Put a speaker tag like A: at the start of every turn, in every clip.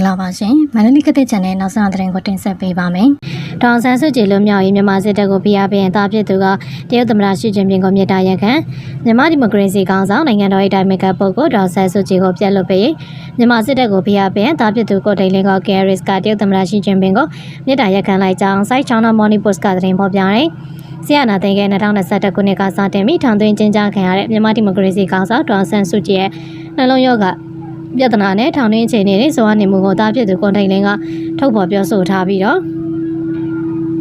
A: ္ဂလာပါရှင်မန္တလေးကတဲ့ channel နောက်ဆုံးသတင်းကိုတင်ဆက်ပေးပါမယ်။ဒေါအောင်ဆန်းစုကြည်လွတ်မြောက်ရေးမြန်မာစစ်တပ်ကိုဖိအားပေးရင်တာဖြစ်သူကတရုတ်သမ္မတရှီကျင်းပင်ကိုမြေတားရက်ခံမြန်မာဒီမိုကရေစီကောင်ဆောင်နိုင်ငံတော်၏တိုင်ပင်ခံပုဂ္ဂိုလ်ဒေါအောင်ဆန်းစုကြည်ကိုပြတ်လွတ်ပေးမြန်မာစစ်တပ်ကိုဖိအားပေးရင်တာဖြစ်သူကိုတိန်လင်းကကယ်ရစ်ကတရုတ်သမ္မတရှီကျင်းပင်ကိုမြေတားရက်ခံလိုက်ကြောင်းစိုက်ချောင်းတော်မော်နီပို့စ်ကသတင်းဖော်ပြတယ်။ဆီယနာသိန်းက2021ခုနှစ်ကစတင်ပြီးထောင်သွင်းကျင်းပခံရတဲ့မြန်မာဒီမိုကရေစီကောင်ဆောင်ဒေါအောင်ဆန်းစုကြည်ရဲ့နှလုံးရောဂါ ပြဿနာနဲ့ထောင်တွင်းအခြေအနေတွေဇော်အနေမှုကိုတားဖြစ်သူကွန်တိန်လင်းကထုတ်ဖော်ပြောဆိုထားပြီးတော့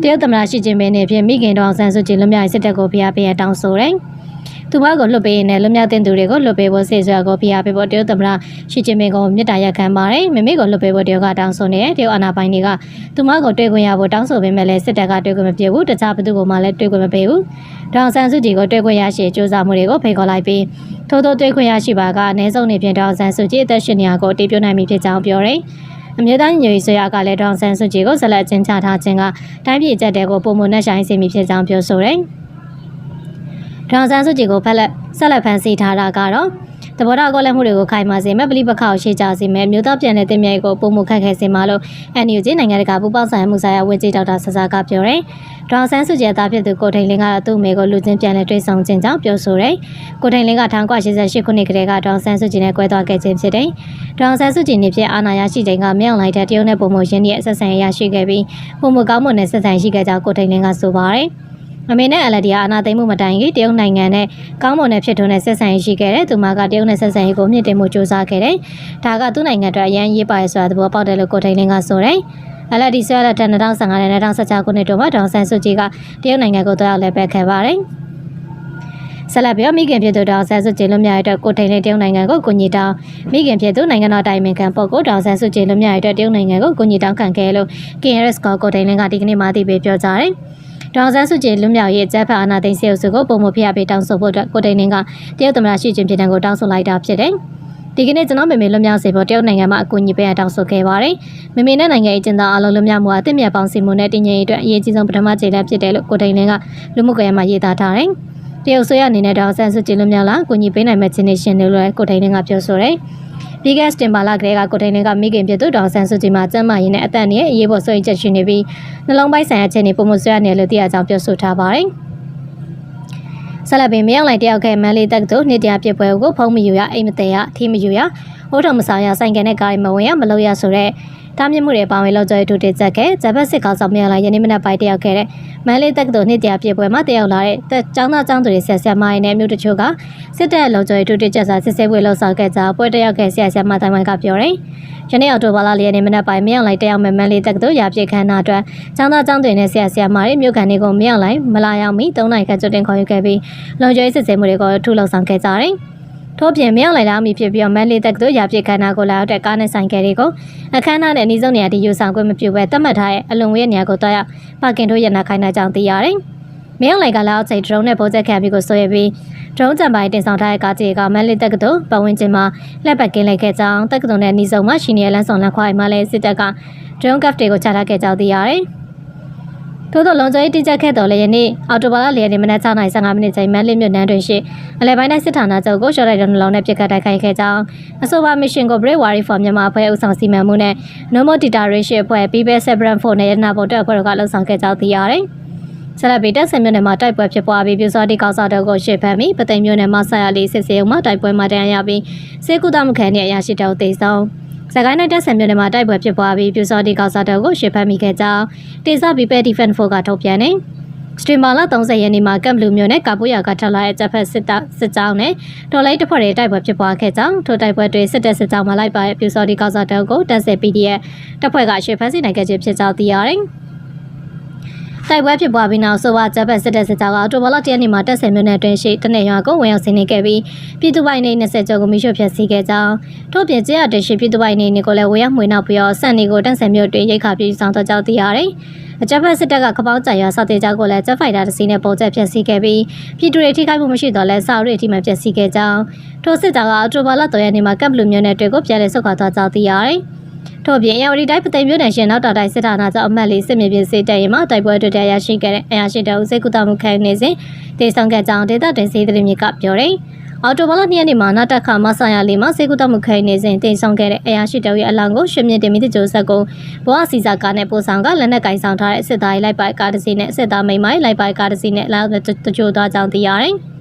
A: တရုတ်သမ္မတရှီကျင်းပင်နေဖြင့်မိခင်တော်အောင်ဆန်းစုကြည်လွတ်မြောက်ရေးစစ်တပ်ကိုဖိအားပေးရတောင်းဆိုတယ်။သူမကိုလွတ်ပေးရင်လည်းလွတ်မြောက်တဲ့သူတွေကိုလွတ်ပေးဖို့စေဆွဲကိုဖိအားပေးဖို့တရုတ်သမ္မတရှီကျင်းပင်ကိုမြစ်တာရက်ခံပါတယ်။မိမိကိုလွတ်ပေးဖို့တရုတ်ကတောင်းဆိုနေတယ်။တရုတ်အာဏာပိုင်တွေကသူမကိုတွေ့ခွင့်ရဖို့တောင်းဆိုပေမဲ့လည်းစစ်တပ်ကတွေ့ခွင့်မပြုဘူး။တခြားဘသူကမှလည်းတွေ့ခွင့်မပေးဘူး။ဒေါအောင်ဆန်းစုကြည်ကိုတွေ့ခွင့်ရရှိကြိုးစားမှုတွေကိုဖိတ်ခေါ်လိုက်ပြီး ထို့သောတွေ့ခွင့်ရရှိပါကအနည်းဆုံးနေဖြင့်ဒေါအောင်ဆန်းစုကြည်အသက်ရှင်နေရကိုအတည်ပြုနိုင်ပြီဖြစ်ကြောင်းပြောတယ်။အမျိုးသားညီညွတ်ရေးဆိုရကလည်းဒေါအောင်ဆန်းစုကြည်ကိုဆက်လက်ကျင်းချထားခြင်းကတိုင်းပြည်အကြက်တဲကိုပုံမနဲ့ဆိုင်စေမိဖြစ်ကြောင်းပြောဆိုတယ်။ဒေါအောင်ဆန်းစုကြည်ကိုဖက်လက်ဆက်လက်ဖန်ဆီးထားတာကတော့ တဘောထားကောလည်းမှုတွေကိုခိုင်မာစေမဲ့ပလိပခါကိုရှေ့ကြစေမဲ့မြို့သားပြန်တဲ့တင်မြိုက်ကိုပုံမှုခက်ခဲစေမှာလို့ NUG နိုင်ငံတကာပူးပေါင်းဆောင်မှုဆိုင်ရာဝန်ကြီးဒေါက်တာဆဆာကပြောတယ်။ဒေါအောင်ဆန်းစုကြည်သားဖြစ်သူကိုထိန်လင်းကတော့သူ့အမေကိုလူချင်းပြန်လဲတွေ့ဆုံခြင်းကြောင့်ပြောဆိုတယ်။ကိုထိန်လင်းက1988ခုနှစ်ကတည်းကဒေါအောင်ဆန်းစုကြည်နဲ့ကွဲသွားခဲ့ခြင်းဖြစ်တယ်။ဒေါအောင်ဆန်းစုကြည်နေဖြစ်အာဏာရရှိချိန်ကမြောက်လိုက်တဲ့တရုတ်နဲ့ပုံမှုရင်းရဲ့ဆက်ဆံရေးရရှိခဲ့ပြီးပုံမှုကောင်းမွန်တဲ့ဆက်ဆံရှိခဲ့ကြောင်းကိုထိန်လင်းကဆိုပါတယ်။ အမေနဲ့အလက်ဒီယာအာနာသိမ့်မှုမတိုင်ခင်တရုတ်နိုင်ငံနဲ့ကောင်းမွန်တဲ့ဖြစ်ထွန်းတဲ့ဆက်ဆံရေးရှိခဲ့တယ်။သူမကတရုတ်နဲ့ဆက်ဆံရေးကိုမြင့်တင်မှုစ조사ခဲ့တယ်။ဒါကသူ့နိုင်ငံအတွက်အရန်ရေးပါရဆိုတာသဘောပေါက်တယ်လို့ကိုထိန်လင်းကဆိုတယ်။အလက်ဒီဆွဲလက်တဲ့2015နဲ့2016ခုနှစ်တုန်းကဒေါန်ဆန်စုကြည်ကတရုတ်နိုင်ငံကိုတွားရောက်လဲပဲခဲ့ပါတယ်။ဆက်လက်ပြီးမိခင်ဖြစ်သူဒေါန်ဆန်စုကြည်လွတ်မြောက်ရတဲ့ကိုထိန်လေးတရုတ်နိုင်ငံကိုကိုညီတောင်းမိခင်ဖြစ်သူနိုင်ငံတော်တိုင်ပင်ခံပုဂ္ဂိုလ်ဒေါန်ဆန်စုကြည်လွတ်မြောက်ရတဲ့တရုတ်နိုင်ငံကိုကိုညီတောင်းခံခဲ့လို့ KRS ကကိုထိန်လင်းကဒီကနေ့မှသိပေးပြောကြားတယ်။ ဒေါ်ဆန်းစုကြည်လွတ်မြောက်ရေးအကြမ်းဖက်အာဏာသိမ်းစစ်အုပ်စုကိုပုံမဖျက်ပေးတောင်းဆိုဖို့အတွက်ကိုတိန်နင်းကတရုတ်သမ္မတရှီကျင်းပင်ကိုတောင်းဆိုလိုက်တာဖြစ်တယ်။ဒီကနေ့ကျွန်တော်မေမေလွတ်မြောက်စေဖို့တရုတ်နိုင်ငံမှာအကူအညီပေးရတောင်းဆိုခဲ့ပါတယ်။မေမေနဲ့နိုင်ငံရေးကျင်းသားအလုံးလွတ်မြောက်မှုအသင့်မြတ်ပေါင်းစီမှုနဲ့တည်ငြိမ်ရေးအတွက်အရေးကြီးဆုံးပထမခြေလှမ်းဖြစ်တယ်လို့ကိုတိန်နင်းကလူမှုကွန်ရက်မှာရေးသားထားတယ်။ တရုတ်ဆိုရအနေနဲ့ဒေါ်ဆန်းစုကြည်လွတ်မြောက်လာအကူအညီပေးနိုင်မဲ့ချင်းနေရှင်တွေလို့ကိုတိန်နင်းကပြောဆိုတယ်။ပြီးခဲ့စတင်ပါလာကလေးကကိုထိုင်နေကမိခင်ဖြစ်သူဒေါန်ဆန်စုကြည်မှာကျမ်းမာရေးနဲ့အသက်နဲ့အရေးပေါ်ဆွေးချက်ရှိနေပြီးနှလုံးပိုင်းဆိုင်ရာအခြေအနေပုံမှုဆွေးရနေလို့သိရကြောင်းပြောဆိုထားပါတယ်။ဆက်လက်ပင်မရောက်လိုက်တယောက်ကမန်လေးတက်တို့နှစ်တရာပြပွဲကိုဖုံးမယူရအိမ်မတဲရအထီးမယူရဟိုးထုံမဆောင်ရဆိုင်ကန်တဲ့ကားမဝင်ရမလို့ရဆိုတဲ့ တားမြစ်မှုတွေပါဝင်လောက်ကြရတူတက်ချက်ခဲ့ဂျပန်စစ်ကောင်ဆောင်မြန်လာယနေ့မနက်ပိုင်းတယောက်ခဲ့တဲ့မန်လေးတက္ကသိုလ်နှစ်တရာပြပွဲမှာတယောက်လာတဲ့ကျောင်းသားကျောင်းသူတွေဆက်ဆက်မိုင်းနဲ့မြို့တချို့ကစစ်တပ်လောက်ကြရတူတက်ချက်စာစစ်ဆေးပွဲလှုပ်ဆောင်ခဲ့ကြပွဲတယောက်ခဲ့ဆရာဆရာမတိုင်းဝိုင်းကပြောတယ်ယနေ့အော်တိုဘာလလေးရက်နေ့မနက်ပိုင်းမြောက်လိုက်တယောက်မဲ့မန်လေးတက္ကသိုလ်ရာပြည့်ခန်းနာအတွက်ကျောင်းသားကျောင်းသူတွေနဲ့ဆရာဆရာမတွေမြို့ကန်တွေကိုမြောက်လိုက်မလာရောက်မီ၃နိုင်ခန့်ကျွတ်တင်ခေါ်ယူခဲ့ပြီးလုံခြုံရေးစစ်ဆေးမှုတွေကိုထူလှုပ်ဆောင်ခဲ့ကြတယ် ထို့ပြင်မြောက်လိုက်လာမိဖြစ်ပြီးမန်လေးတက္ကသိုလ်ရာပြည့်ခန်းနာကိုလာရောက်တဲ့ကားနဲ့ဆိုင်ကယ်တွေကိုအခမ်းအနားနဲ့အနည်းဆုံးနေရာတည်ယူဆောင်ခွင့်မပြုဘဲတတ်မှတ်ထားတဲ့အလွန်ဝေးနေရာကိုတွားရောက်ပါကင်တို့ရနာခိုင်းတာကြောင့်သိရတယ်။မြောက်လိုက်ကလာအောင်ချိန်ဒရုန်းနဲ့ပိုးချက်ခံပြီးကိုဆွဲပြီးဒရုန်းကြံပိုင်းတင်ဆောင်ထားတဲ့ကားကြီးကမန်လေးတက္ကသိုလ်ပတ်ဝန်းကျင်မှာလက်ပတ်ကင်းလိုက်ခဲ့ကြောင်းတက္ကသိုလ်နဲ့နှီးဆုံမှာရှိနေတဲ့လမ်းဆောင်လမ်းခွာအိမ်မှာလည်းစစ်တပ်ကဒရုန်းကပ်တွေကိုချထားခဲ့ကြောင်းသိရတယ်။ ထို့သောလုံခြုံရေးတိကျခဲ့တော်လည်းယနေ့အော်တိုဘာလလျက်နေ့မနက်6:15မိနစ်ချိန်မန်လေးမြို့နန်းတွင်ရှိအလဲပိုင်းတိုင်းစစ်ဌာနချုပ်ကိုရှော့လိုက်တဲ့နှလုံးနဲ့ပြစ်ခတ်တိုက်ခိုက်ခဲ့ကြောင်းအဆိုပါမစ်ရှင်ကို Brave Warrior for မြန်မာအဖွဲ့အုပ်ဆောင်စီမံမှုနဲ့ Nomo Deterioration အဖွဲ့ People Severan for နဲ့ရနာပေါ်တက်အဖွဲ့တို့ကလှုပ်ဆောင်ခဲ့ကြောင်းသိရတယ်။ဆလဘီတက်ဆင်မြို့နယ်မှာတိုက်ပွဲဖြစ်ပွားပြီးပြူစောတိကောက်စားတော့ကိုရှေ့ဖမ်းပြီးပသိမ်မြို့နယ်မှာဆက်ရလေးစစ်စေုံမှာတိုက်ပွဲမှာတန်ရပြီးစေကုသမှုခံနဲ့အရာရှိတောက်သေးဆုံး စကိုင်းတိုင်းတက်ဆန်မြို့နယ်မှာတိုက်ပွဲဖြစ်ပွားပြီးပြူစောတိကောက်စားတော့ကိုရှေ့ဖမ်းမိခဲ့ကြောင်းတေဇဘီပက်ဒီဖန်ဖိုကထုတ်ပြန်နေစတရီမာလာ30ရက်နေ့မှာကမ်ဘလူမြို့နယ်ကာပူယာကထလာတဲ့တပ်ဖက်စစ်တပ်စစ်ကြောင်းနဲ့ဒေါ်လိုက်တစ်ဖွဲ့တွေတိုက်ပွဲဖြစ်ပွားခဲ့ကြောင်းထိုတိုက်ပွဲတွေစစ်တပ်စစ်ကြောင်းမှာလိုက်ပါတဲ့ပြူစောတိကောက်စားတော့ကိုတက်ဆက် PDF တပ်ဖွဲ့ကရှေ့ဖမ်းစီနိုင်ခဲ့ခြင်းဖြစ်ကြောင်းသိရတယ်။ တိုက်ပွဲဖြစ်ပွားပြီးနောက်ဆိုပါဂျပန်စစ်တပ်စစ်ကြောင်းကအော်တိုဘာလတရက်နေ့မှာတက်ဆယ်မြို့နယ်အတွင်းရှိတနက်ရွာကိုဝင်ရောက်ဆင်းနေခဲ့ပြီးပြည်သူ့ပိုင်နေ20ကျော်ကိုမိရှုဖျက်ဆီးခဲ့ကြောင်းထို့ပြင်ကျရတဲ့ရှိပြည်သူ့ပိုင်နေကိုလည်းဝင်ရောက်မှွေနောက်ပြီးတော့စံနေကိုတက်ဆယ်မြို့တွင်ရိတ်ခါပြည်ဆောင်တော့ကြောင်းသိရတယ်။အကြမ်းဖက်စစ်တပ်ကကပောက်ကြံရစတဲ့ကြောက်ကိုလည်းဂျက်ဖိုက်တာတစ်စီးနဲ့ပုံချက်ဖျက်ဆီးခဲ့ပြီးပြည်သူတွေထိခိုက်မှုမရှိတော့လဲစာရီအထိမှဖျက်ဆီးခဲ့ကြောင်းထိုစစ်တပ်ကအော်တိုဘာလ3ရက်နေ့မှာကပ်ဘလူမြို့နယ်တွေကိုပြန်လည်ဆုတ်ခွာသွားကြောင်းသိရတယ်။ ထို့ပြင်ရဝတီတိုင်းပသိမ်မြို့နယ်ရှင်နောက်တော်တိုင်းစစ်ဌာနချုပ်အမှတ်လေးစစ်မြေပြင်စစ်တပ်ရင်မှတိုက်ပွဲတွေ့တဲ့ရရှိခဲ့တဲ့အရာရှိတအုပ်စိတ်ကူတာမှုခံနေစဉ်တေဆောင်ခဲ့ကြောင်းဒေသတွင်စီးသတင်းမြစ်ကပြောတယ်။အော်တိုဘလနှစ်ရက်နေ့မှာနာတက်ခမဆာယာလေးမှာစေကူတမှုခိုင်နေစဉ်တင်ဆောင်ခဲ့တဲ့အရာရှိတောင်ရဲ့အလောင်းကိုရွှေမြင့်တင်မိတကြိုဆက်ကုန်းဘဝစီစာကားနဲ့ပို့ဆောင်ကလက်နက်ကင်ဆောင်ထားတဲ့စစ်သားရေးလိုက်ပိုက်ကားတစ်စီးနဲ့စစ်သားမိန်မိုင်းလိုက်ပိုက်ကားတစ်စီးနဲ့အလောင်းတကြိုသွားကြောင်းသိရတယ်။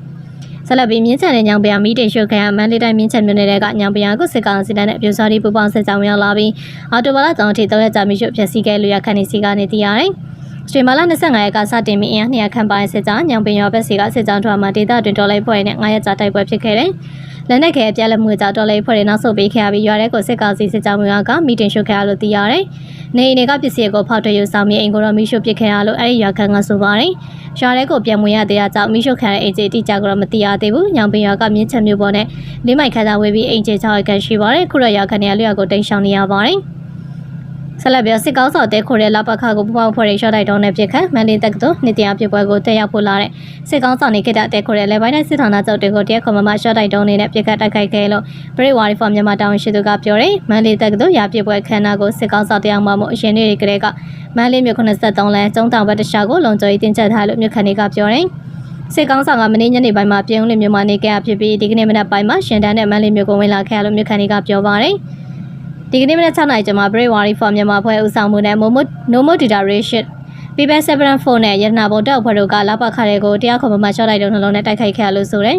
A: ဆက်လက်ပြီးမြင်းချန်တဲ့ညောင်ပယမီတင်ရှုခံရမန္တလေးတိုင်းမြင်းချန်မြို့နယ်ကညောင်ပယကိုစစ်ကောင်စီတပ်နဲ့အပြူစားဒီပူပေါင်းစစ်ကြောင်းရောက်လာပြီးအော်တိုဘလတောင်ထိ၃ရက်ကြာမိရှုဖျက်ဆီးခဲ့လူရခန့်နေစီကနေသိရတယ်။စတေမာလာ25ရက်ကစတင်ပြီးအင်အား200ခန့်ပိုင်းစစ်ကြောင်းညောင်ပင်ရွာဘက်စီကစစ်ကြောင်းထွာမှာဒေသတွင်တော်လိုက်ဖွဲ့နဲ့9ရက်ကြာတိုက်ပွဲဖြစ်ခဲ့တယ်။ လက်နက်ခဲပြက်လက်မှုကြောင့်တော်လိုက်ဖွဲ့တွေနောက်ဆုတ်ပေးခဲ့ရပြီးရွာထဲကိုစစ်ကောင်စီစစ်ကြောင်းများကမီတင်ရှုခဲ့ရလို့သိရတယ်။နေအိမ်တွေကပစ္စည်းကိုဖောက်ထွက်ယူဆောင်ပြီးအိမ်ကိုတော့မီရှုပစ်ခဲ့ရလို့အဲ့ဒီရွာခန့်ကဆိုပါတယ်။ရွာထဲကိုပြန်ဝင်ရတဲ့ကြောင့်မီရှုခံတဲ့အိမ်ကြီးတိကျကတော့မသိရသေးဘူး။ညောင်ပင်ရွာကမြင်းချံမျိုးပေါ်နဲ့လေးမိုက်ခန်းသာဝေးပြီးအိမ်ကြီး6ရက်ခန့်ရှိပါတယ်။ခုတော့ရွာခန့်နေရလျောက်ကိုတိန်ရှောင်နေရပါတယ်။ ဆက်လက်ပြီးစစ်ကောင်းစော်တဲခိုတဲ့လပခကိုပူပေါင်းဖွဲ့ရေးရှော့တိုက်တောင်းတဲ့ပြစ်ခတ်မန်လေးတက္ကသိုလ်နှစ်တရားပြပွဲကိုတက်ရောက်ဖို့လာတဲ့စစ်ကောင်းဆောင်နေခဲ့တဲ့တဲခိုတဲ့လေပိုင်းတိုင်းစစ်ဌာနချုပ်တွေကိုတရားခွန်မမရှော့တိုက်တောင်းနေတဲ့ပြစ်ခတ်တိုက်ခိုက်ခဲ့လို့ပရိဝါရီဖော်မြန်မာတောင်းရှိသူကပြောတယ်မန်လေးတက္ကသိုလ်ရာပြပွဲခန်းနာကိုစစ်ကောင်းဆောင်တရားမှမှုအရင်နေ့တွေကလေးကမန်လေးမြို့93လမ်းကျုံတောင်ဘက်တခြားကိုလုံခြုံရေးတင်ချက်ထားလို့မြို့ခန်တွေကပြောတယ်စစ်ကောင်းဆောင်ကမနေ့ညနေပိုင်းမှာပြည်ဦးလမြို့မှာနေခဲ့ရဖြစ်ပြီးဒီကနေ့မနက်ပိုင်းမှာရှင်တန်းနဲ့မန်လေးမြို့ကိုဝင်လာခဲ့ရလို့မြို့ခန်တွေကပြောပါတယ်။ ဒီကနေ့မနက်6နာရီကျမှ Bravery for မြန်မာဖွဲ့ဦးဆောင်မှုနဲ့ Momo Nomo Data Ration People 74နဲ့ရတနာဘုံတောက်ဖွဲ့တို့ကလာပခရဲကိုတရားခုံမမှရှော့လိုက်တဲ့နှလုံးနဲ့တိုက်ခိုက်ခဲ့ရလို့ဆိုတယ်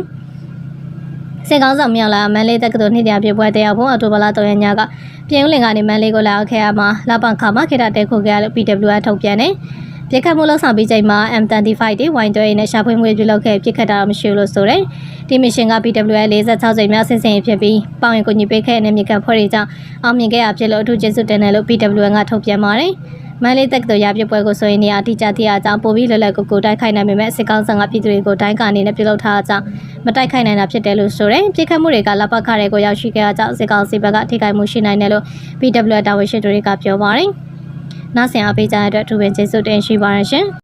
A: ။စင်ကောင်းဆောင်မြောက်လာမန်လေးတက္ကသိုလ်နှစ်တရားပြပွဲတရားဖို့အော်တိုဘလာ3ရက်ညကပြည်ဦးလင်ကနေမန်လေးကိုလာရောက်ခဲ့ရမှာလာပခါမှာခေတ္တတဲခုခဲ့ရလို့ PWR ထုတ်ပြန်တယ်။ ပြစ်ခတ်မှုလောက်ဆောင်ပြီးချိန်မှာ M35 တွေဝိုင်းတွဲနဲ့ရှာဖွေမှုပြုလုပ်ခဲ့ပြစ်ခတ်တာတော့မရှိဘူးလို့ဆိုတယ်။ဒီမရှင်က PWR 46ချိန်မြောက်ဆင်ဆင်ဖြစ်ပြီးပေါင်ရင်ကိုညီပေးခဲ့တဲ့မြေကဖွဲ့တွေကြောင့်အောင်မြင်ခဲ့ရဖြစ်လို့အထူးကျေးဇူးတင်တယ်လို့ PWR ကထုတ်ပြန်ပါတယ်။မန်လေးတက္ကသိုလ်ရပြပွဲကိုဆိုရင်နေရာတိကျတိအကြောင်းပို့ပြီးလွယ်လွယ်ကူကူတိုက်ခိုက်နိုင်ပေမဲ့စစ်ကောင်းဆောင်ကပြည်သူတွေကိုတိုင်းကအနေနဲ့ပြုလုပ်ထားတာကြောင့်မတိုက်ခိုက်နိုင်တာဖြစ်တယ်လို့ဆိုတယ်။ပြစ်ခတ်မှုတွေကလပခရဲကိုရောက်ရှိခဲ့တာကြောင့်စစ်ကောင်းစီဘက်ကထိခိုက်မှုရှိနိုင်တယ်လို့ PWR တာဝန်ရှိသူတွေကပြောပါတယ်။ နောက်ဆင်အားပေးကြတဲ့အတွက်အထူးပင်ကျေးဇူးတင်ရှိပါရရှင်။